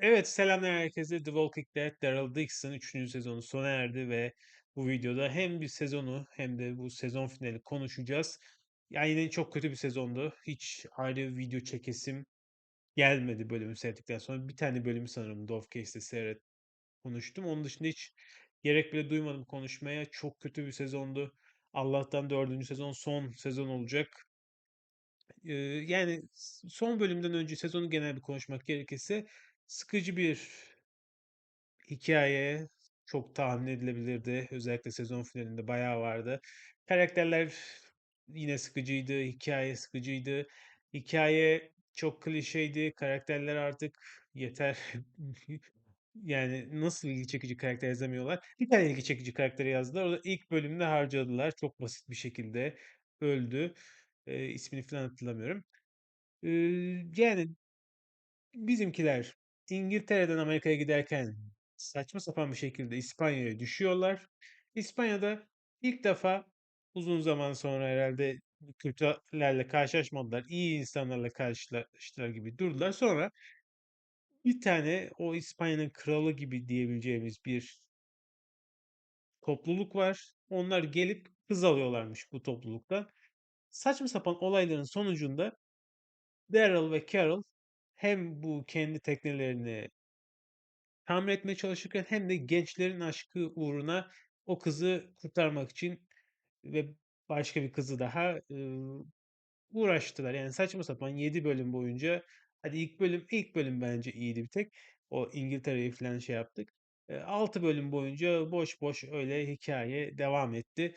Evet, selamlar herkese. The Walking Dead Daryl Dixon 3. sezonu sona erdi ve bu videoda hem bir sezonu hem de bu sezon finali konuşacağız. Yani yine çok kötü bir sezondu. Hiç ayrı video çekesim gelmedi bölümü seyrettikten sonra. Bir tane bölümü sanırım Dove Case'de seyret konuştum. Onun dışında hiç gerek bile duymadım konuşmaya. Çok kötü bir sezondu. Allah'tan dördüncü sezon son sezon olacak. Yani son bölümden önce sezonu genel bir konuşmak gerekirse sıkıcı bir Hikaye çok tahmin edilebilirdi. Özellikle sezon finalinde bayağı vardı. Karakterler yine sıkıcıydı, hikaye sıkıcıydı. Hikaye çok klişeydi. Karakterler artık yeter. Yani nasıl ilgi çekici karakter yazamıyorlar? Bir tane ilgi çekici karakteri yazdılar. O da ilk bölümde harcadılar. Çok basit bir şekilde öldü. Eee, ismini falan hatırlamıyorum. Eee, yani Bizimkiler İngiltere'den Amerika'ya giderken saçma sapan bir şekilde İspanya'ya düşüyorlar. İspanya'da ilk defa uzun zaman sonra herhalde kötülerle karşılaşmadılar. İyi insanlarla karşılaştılar gibi durdular. Sonra bir tane o İspanya'nın kralı gibi diyebileceğimiz bir topluluk var. Onlar gelip kız alıyorlarmış bu topluluktan. Saçma sapan olayların sonucunda Daryl ve Carol hem bu kendi teknelerini tamir etmeye çalışırken hem de gençlerin aşkı uğruna o kızı kurtarmak için ve başka bir kızı daha ııı, uğraştılar. Yani saçma sapan 7 bölüm boyunca hadi ilk bölüm ilk bölüm bence iyiydi bir tek. O İngiltere'yi falan şey yaptık. Eee, 6 bölüm boyunca boş boş öyle hikaye devam etti.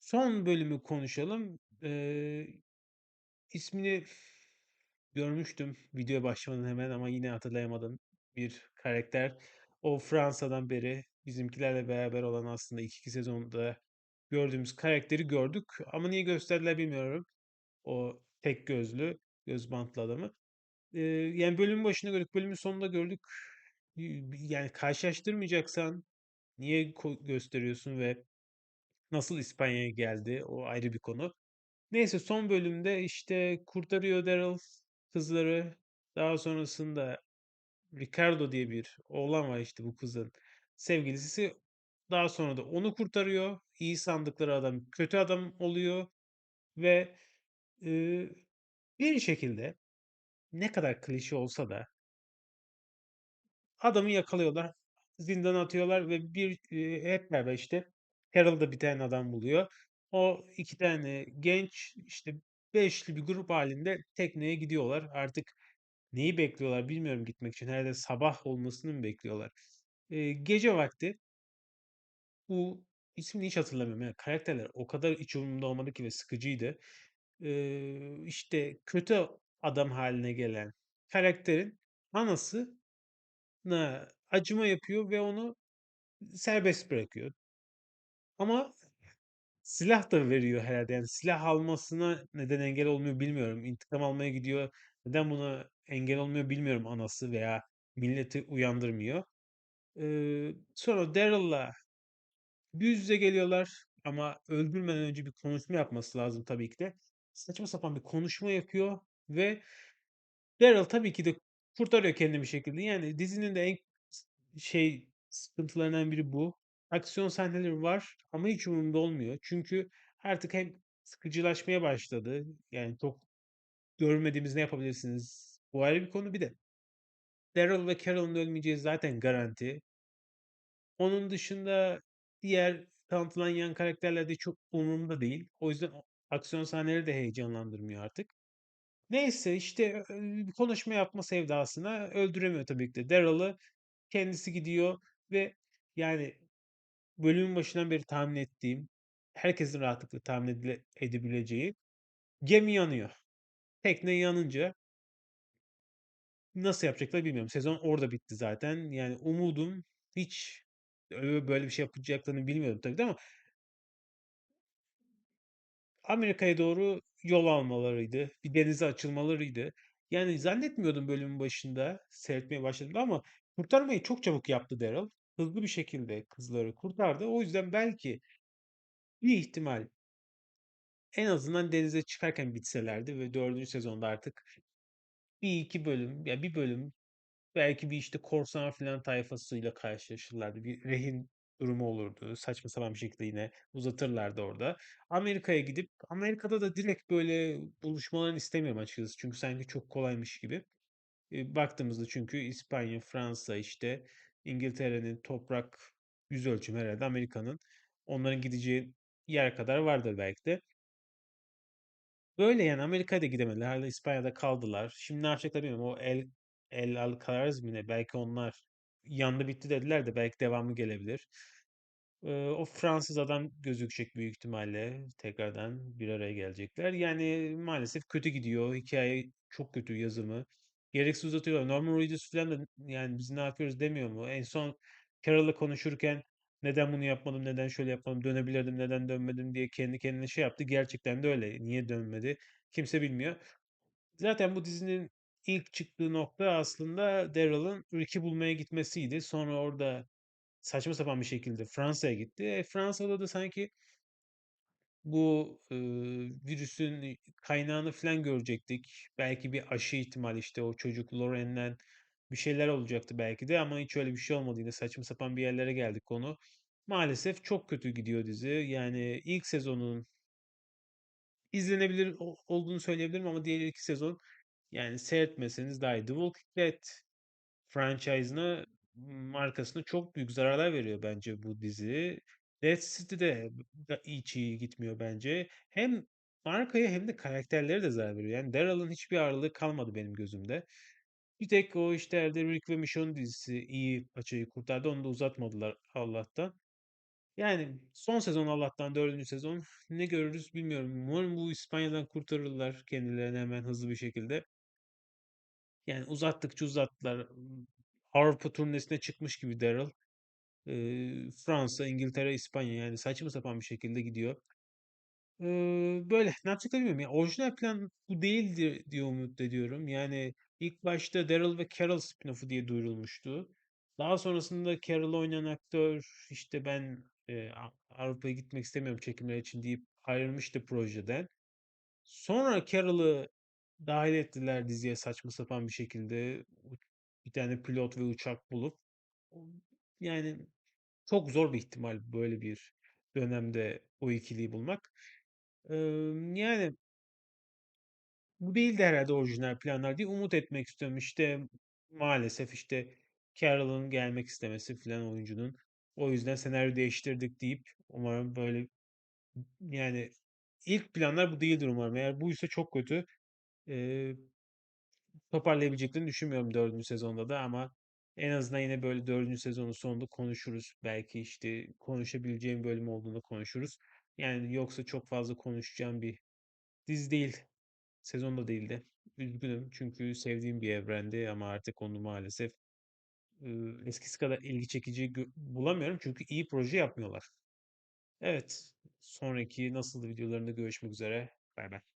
Son bölümü konuşalım. Eee, ismini Görmüştüm videoya başlamadan hemen ama yine hatırlayamadım bir karakter. O Fransa'dan beri bizimkilerle beraber olan aslında ilk iki sezonda gördüğümüz karakteri gördük. Ama niye gösterdiler bilmiyorum. O tek gözlü, göz bantlı adamı. Ee, yani bölümün başında gördük, bölümün sonunda gördük. Yani karşılaştırmayacaksan niye gösteriyorsun ve nasıl İspanya'ya geldi o ayrı bir konu. Neyse son bölümde işte kurtarıyor Daryl kızları. Daha sonrasında Ricardo diye bir oğlan var işte bu kızın sevgilisi. Daha sonra da onu kurtarıyor. İyi sandıkları adam kötü adam oluyor ve e, bir şekilde ne kadar klişe olsa da adamı yakalıyorlar. Zindana atıyorlar ve bir e, hep beraber işte Carol da bir tane adam buluyor. O iki tane genç işte beşli bir grup halinde tekneye gidiyorlar. Artık neyi bekliyorlar bilmiyorum gitmek için. Herhalde sabah olmasını mı bekliyorlar? Ee, gece vakti bu ismini hiç hatırlamıyorum. Yani karakterler o kadar iç umurumda olmadı ki ve sıkıcıydı. Ee, işte kötü adam haline gelen karakterin anasına acıma yapıyor ve onu serbest bırakıyor. Ama silah da veriyor herhalde. Yani silah almasına neden engel olmuyor bilmiyorum. İntikam almaya gidiyor. Neden buna engel olmuyor bilmiyorum anası veya milleti uyandırmıyor. Ee, sonra Daryl'la yüz yüze geliyorlar ama öldürmeden önce bir konuşma yapması lazım tabii ki de. Saçma sapan bir konuşma yapıyor ve Daryl tabii ki de kurtarıyor kendini bir şekilde. Yani dizinin de en şey sıkıntılarından biri bu. Aksiyon sahneleri var ama hiç umurumda olmuyor. Çünkü artık hem sıkıcılaşmaya başladı. Yani çok görmediğimiz ne yapabilirsiniz? Bu ayrı bir konu bir de. Daryl ve Carol'ın ölmeyeceği zaten garanti. Onun dışında diğer tanıtılan yan karakterler de çok umurumda değil. O yüzden aksiyon sahneleri de heyecanlandırmıyor artık. Neyse işte bir konuşma yapma sevdasına öldüremiyor tabii ki de Daryl'ı. Kendisi gidiyor ve yani bölümün başından beri tahmin ettiğim, herkesin rahatlıkla tahmin edile edebileceği gemi yanıyor. Tekne yanınca nasıl yapacaklar bilmiyorum. Sezon orada bitti zaten. Yani umudum hiç böyle bir şey yapacaklarını bilmiyordum tabii de ama Amerika'ya doğru yol almalarıydı. Bir denize açılmalarıydı. Yani zannetmiyordum bölümün başında seyretmeye başladığımda ama kurtarmayı çok çabuk yaptı Daryl. Hızlı bir şekilde kızları kurtardı. O yüzden belki bir ihtimal en azından denize çıkarken bitselerdi ve dördüncü sezonda artık bir iki bölüm ya bir bölüm Belki bir işte korsan filan tayfasıyla karşılaşırlardı. Bir rehin durumu olurdu. Saçma sapan bir şekilde yine uzatırlardı orada. Amerika'ya gidip Amerika'da da direkt böyle buluşmalarını istemiyorum açıkçası. Çünkü sanki çok kolaymış gibi. E, baktığımızda çünkü İspanya, Fransa işte İngiltere'nin toprak yüz ölçümü herhalde Amerika'nın onların gideceği yer kadar vardır belki de. Böyle yani Amerika'ya da gidemediler. Hala İspanya'da kaldılar. Şimdi ne yapacaklar bilmiyorum. O El, El Alcaraz mı ne? Belki onlar yandı bitti dediler de belki devamı gelebilir. Ee, o Fransız adam gözükecek büyük ihtimalle. Tekrardan bir araya gelecekler. Yani maalesef kötü gidiyor. Hikaye çok kötü yazımı. Gereksiz uzatıyorlar. Norman Reedus falan da yani biz ne yapıyoruz demiyor mu? En son Carroll'la konuşurken neden bunu yapmadım, neden şöyle yapmadım, dönebilirdim, neden dönmedim diye kendi kendine şey yaptı. Gerçekten de öyle. Niye dönmedi? Kimse bilmiyor. Zaten bu dizinin ilk çıktığı nokta aslında Daryl'ın Rick'i bulmaya gitmesiydi. Sonra orada saçma sapan bir şekilde Fransa'ya gitti. E, Fransa'da da sanki bu e, virüsün kaynağını falan görecektik. Belki bir aşı ihtimali işte o çocuk Loren'den bir şeyler olacaktı belki de ama hiç öyle bir şey olmadı. Yine saçma sapan bir yerlere geldik konu. Maalesef çok kötü gidiyor dizi. Yani ilk sezonun izlenebilir olduğunu söyleyebilirim ama diğer iki sezon yani seyretmeseniz daha iyi. The Walking Dead franchise'ına markasına çok büyük zararlar veriyor bence bu dizi. Dead City'de de hiç iyi gitmiyor bence. Hem markaya hem de karakterlere de zarar veriyor. Yani Daryl'ın hiçbir ağırlığı kalmadı benim gözümde. Bir tek o işte elde Rick ve Michonne dizisi iyi paçayı kurtardı. Onu da uzatmadılar Allah'tan. Yani son sezon Allah'tan dördüncü sezon ne görürüz bilmiyorum. Umarım bu İspanya'dan kurtarırlar kendilerini hemen hızlı bir şekilde. Yani uzattıkça uzattılar. Avrupa turnesine çıkmış gibi Daryl. Ee, Fransa, İngiltere, İspanya yani saçma sapan bir şekilde gidiyor. Ee, böyle ne yapacaklar bilmiyorum. Yani orijinal plan bu değildi diye umut ediyorum. Yani ilk başta Daryl ve Carol spin-off'u diye duyurulmuştu. Daha sonrasında Carol oynayan aktör işte ben e, Avrupa'ya gitmek istemiyorum çekimler için deyip ayrılmıştı projeden. Sonra Carol'ı dahil ettiler diziye saçma sapan bir şekilde. Bir tane pilot ve uçak bulup. Yani çok zor bir ihtimal böyle bir dönemde o ikiliyi bulmak. Eee, yani bu değil de herhalde orijinal planlar diye umut etmek istiyorum. İşte maalesef işte Carol'ın gelmek istemesi filan oyuncunun. O yüzden senaryo değiştirdik deyip umarım böyle yani ilk planlar bu değildir umarım. Eğer buysa çok kötü. Eee toparlayabileceklerini düşünmüyorum dördüncü sezonda da ama en azından yine böyle dördüncü sezonun sonunda konuşuruz. Belki işte konuşabileceğim bölüm olduğunda konuşuruz. Yani yoksa çok fazla konuşacağım bir dizi değil. Sezonda değildi. Üzgünüm çünkü sevdiğim bir evrendi ama artık onu maalesef e, eskisi kadar ilgi çekici bulamıyorum çünkü iyi proje yapmıyorlar. Evet, sonraki nasıl videolarında görüşmek üzere. Bay bay.